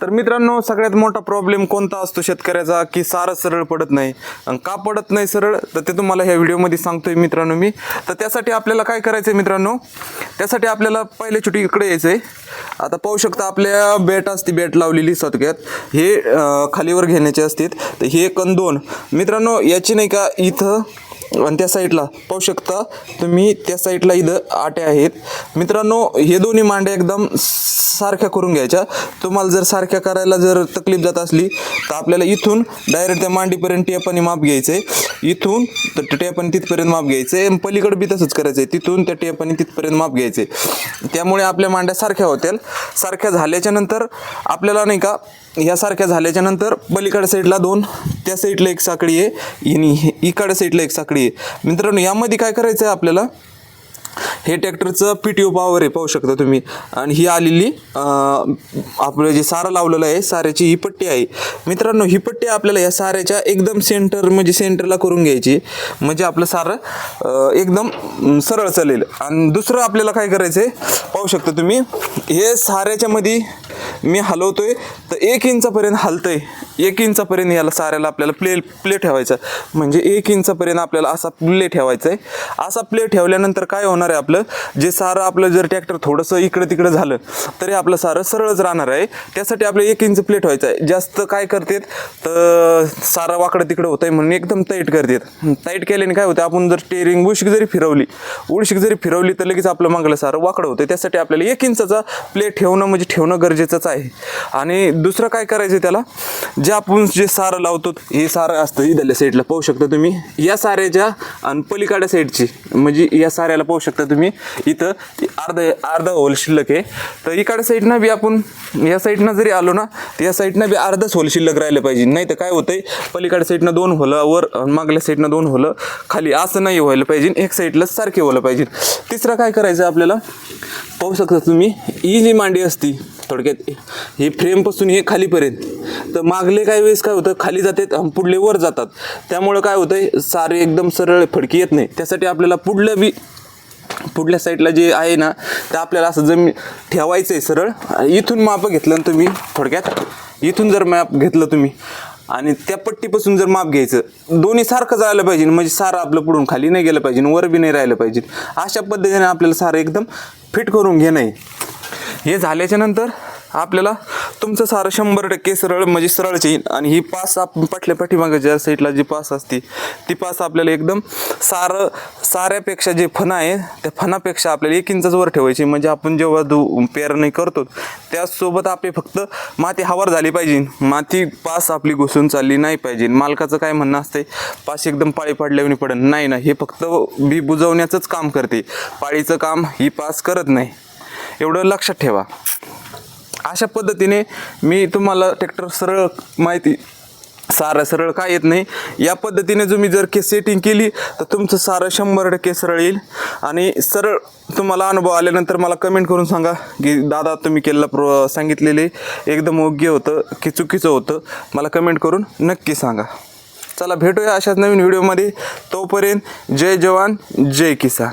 तर मित्रांनो सगळ्यात मोठा प्रॉब्लेम कोणता असतो शेतकऱ्याचा? की सारं सरळ पडत नाही. आणि का पडत नाही सरळ? तर ते तुम्हाला ह्या व्हिडिओमध्ये सांगतोय मित्रांनो मी. तर त्यासाठी आपल्याला काय करायचं आहे मित्रांनो? त्यासाठी आपल्याला पहिले छोटी इकडे यायचं आहे आता पाहू शकता आपल्या बेट असते बेट लावलेली सतक्यात हे खालीवर घेण्याचे असतात. तर हे कण दोन. मित्रांनो याची नाही का इथं आणि त्या साईडला पाहू शकता तुम्ही त्या साईडला इथं आट्या आहेत. मित्रांनो हे दोन्ही मांड्या एकदम सारख्या करून घ्यायच्या. तुम्हाला जर सारख्या करायला जर तकलीफ जात असली तर आपल्याला इथून डायरेक्ट त्या मांडीपर्यंत टेपाने माप घ्यायचं आहे इथून तर टेपाने तिथपर्यंत माप घ्यायचं आहे पलीकडे बी तसंच करायचं आहे तिथून त्या टेपाने तिथपर्यंत माप घ्यायचं आहे त्यामुळे आपल्या मांड्या सारख्या होतील सारख्या झाल्याच्यानंतर आपल्याला नाही का यासारख्या झाल्याच्यानंतर साईडला दोन त्या साईडला एक साखळी आहे आणि इकडं साईडला एक साखळी आहे. मित्रांनो यामध्ये काय करायचं आहे आपल्याला? हे ट्रॅक्टरचं पी टी ओ पॉवर आहे पाहू शकता तुम्ही. आणि ही आलेली आपलं जे सारं लावलेलं आहे साऱ्याची ही पट्टी आहे. मित्रांनो ही पट्टी आपल्याला या साऱ्याच्या एकदम सेंटर म्हणजे सेंटरला करून घ्यायची. म्हणजे आपलं सारं एकदम सरळ चालेल. आणि दुसरं आपल्याला काय करायचं आहे पाहू शकता तुम्ही. हे साऱ्याच्यामध्ये मी हलवतोय तर एक इंचापर्यंत हलतंय. एक इंचापर्यंत याला साऱ्याला आपल्याला प्ले प्ले ठेवायचा. म्हणजे एक इंचापर्यंत आपल्याला असा प्ले ठेवायचा आहे असा प्ले ठेवल्यानंतर काय होणार आहे आपलं? जे सारं आपलं जर ट्रॅक्टर थोडंसं इकडं तिकडं झालं तरी आपलं सारं सरळच राहणार आहे. त्यासाठी आपलं एक इंच प्ले ठेवायचं आहे जास्त काय करतात? तर सारं वाकडं तिकडं होतं आहे म्हणून एकदम टाईट करतात. टाईट केल्याने काय होतं आपण जर स्टेअरिंग उशीक जरी फिरवली उडशीक जरी फिरवली तर लगेच आपलं मागलं सारं वाकडं होतं त्यासाठी आपल्याला एक इंचाचा प्ले ठेवणं म्हणजे ठेवणं गरजेचंच आहे. आणि दुसरं काय करायचं त्याला? जे आपण जे सारं लावतो हे सारं असतं इथल्या साईडला. पाहू शकता तुम्ही. या साऱ्याच्या आणि पलीकडच्या साईडची. म्हणजे या साऱ्याला पाहू शकता तुम्ही. इथं अर्धा अर्धा होल शिल्लक आहे. तर इकडे साईडनं बी आपण या साईडनं जरी आलो ना तर या साईडनं बी अर्धाच होल शिल्लक राहिलं पाहिजे. नाही तर काय होतंय? पलीकडे साईडनं दोन होलं वर मागल्या साईडनं दोन होलं खाली असं नाही व्हायला पाहिजे. एक साईडला सारखे व्हायला पाहिजे. तिसरं काय करायचं आपल्याला? पाहू शकता तुम्ही. ही जी मांडी असती थोडक्यात हे फ्रेमपासून हे खालीपर्यंत. तर मागले काही वेळेस काय होतं खाली जातात आणि पुढले वर जातात. त्यामुळं काय होतंय सारे एकदम सरळ फडकी येत नाही. त्यासाठी आपल्याला पुढलं बी पुढल्या साईडला जे आहे ना ते आपल्याला असं जमीन ठेवायचं आहे सरळ. आणि इथून माप घेतलं ना तुम्ही थोडक्यात. इथून जर मॅप घेतलं तुम्ही आणि त्या पट्टीपासून जर माप घ्यायचं दोन्ही सारखं जायला पाहिजे. म्हणजे सारं आपलं पुढून खाली नाही गेलं पाहिजे वर बी नाही राहिलं पाहिजे. अशा पद्धतीने आपल्याला सारं एकदम फिट करून घेणं आहे. हे झाल्याच्यानंतर आपल्याला तुमचं सारं शंभर टक्के सरळ म्हणजे सरळच येईल आणि ही पास आप पाठल्या पाठीमागे ज्या साईडला जी पास असते ती पास आपल्याला एकदम सारं साऱ्यापेक्षा जे फणा आहे त्या फणापेक्षा आपल्याला एक इंचच वर ठेवायची. म्हणजे आपण जेव्हा दु पेरणी करतो त्यासोबत आपली फक्त माती हवार झाली पाहिजे. माती पास आपली घुसून चालली नाही पाहिजे. मालकाचं काय म्हणणं असते पास एकदम पाळी पाडल्याने पडेल नाही ना हे फक्त बी बुजवण्याचंच काम करते. पाळीचं काम ही पास करत नाही. एवढं लक्षात ठेवा. अशा पद्धतीने मी तुम्हाला ट्रॅक्टर सरळ माहिती सारं सरळ काय येत नाही. या पद्धतीने तुम्ही जर के सेटिंग केली तर तुमचं सारं शंभर टक्के सरळ येईल. आणि सरळ तुम्हाला अनुभव आल्यानंतर मला कमेंट करून सांगा की दादा तुम्ही केलेलं प्रो सांगितलेले एकदम योग्य होतं की चुकीचं होतं. मला कमेंट करून नक्की सांगा. चला भेटूया अशाच नवीन व्हिडिओमध्ये तोपर्यंत जय जवान जय किसान.